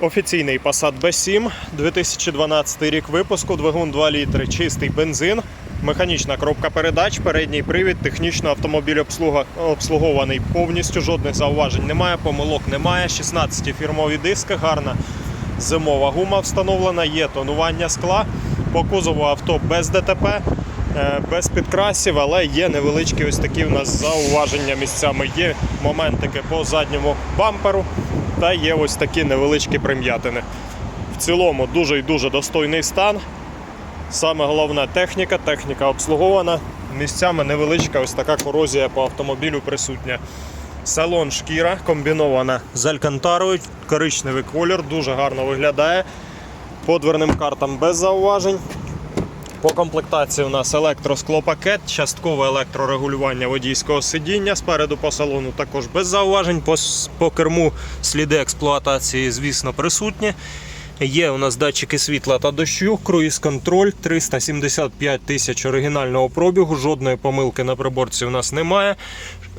Офіційний Passat B7, 2012 рік випуску, двигун 2 літри, чистий бензин, механічна коробка передач, передній привід, технічно автомобіль обслуга, обслугований повністю, жодних зауважень немає, помилок немає. 16 фірмові диски, гарна зимова гума встановлена, є тонування скла. По кузову авто без ДТП, е, без підкрасів, але є невеличкі ось такі у нас зауваження місцями. Є моментики по задньому бамперу та є ось такі невеличкі прим'ятини. В цілому дуже і дуже достойний стан. Саме головна техніка, техніка обслугована. Місцями невеличка ось така корозія по автомобілю присутня. Салон шкіра комбінована з алькантарою, коричневий колір, дуже гарно виглядає. По дверним картам без зауважень. По комплектації у нас електросклопакет, часткове електрорегулювання водійського сидіння. Спереду по салону також без зауважень. По, по керму сліди експлуатації, звісно, присутні. Є у нас датчики світла та дощу, круїз-контроль, 375 тисяч оригінального пробігу, жодної помилки на приборці у нас немає.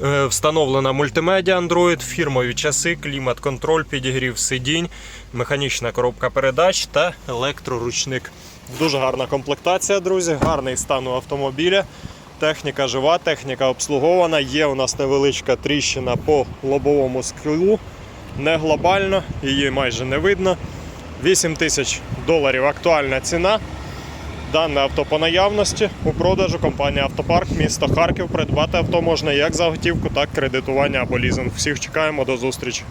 Е, Встановлена мультимедіа Android, фірмові часи, клімат-контроль, підігрів сидінь, механічна коробка передач та електроручник. Дуже гарна комплектація, друзі, гарний стан у автомобіля. Техніка жива, техніка обслугована. Є у нас невеличка тріщина по лобовому склу. Не глобально, її майже не видно. 8 тисяч доларів актуальна ціна. Дане авто по наявності у продажу компанія Автопарк, місто Харків. Придбати авто можна як за готівку, так і кредитування або лізинг. Всіх чекаємо до зустрічі.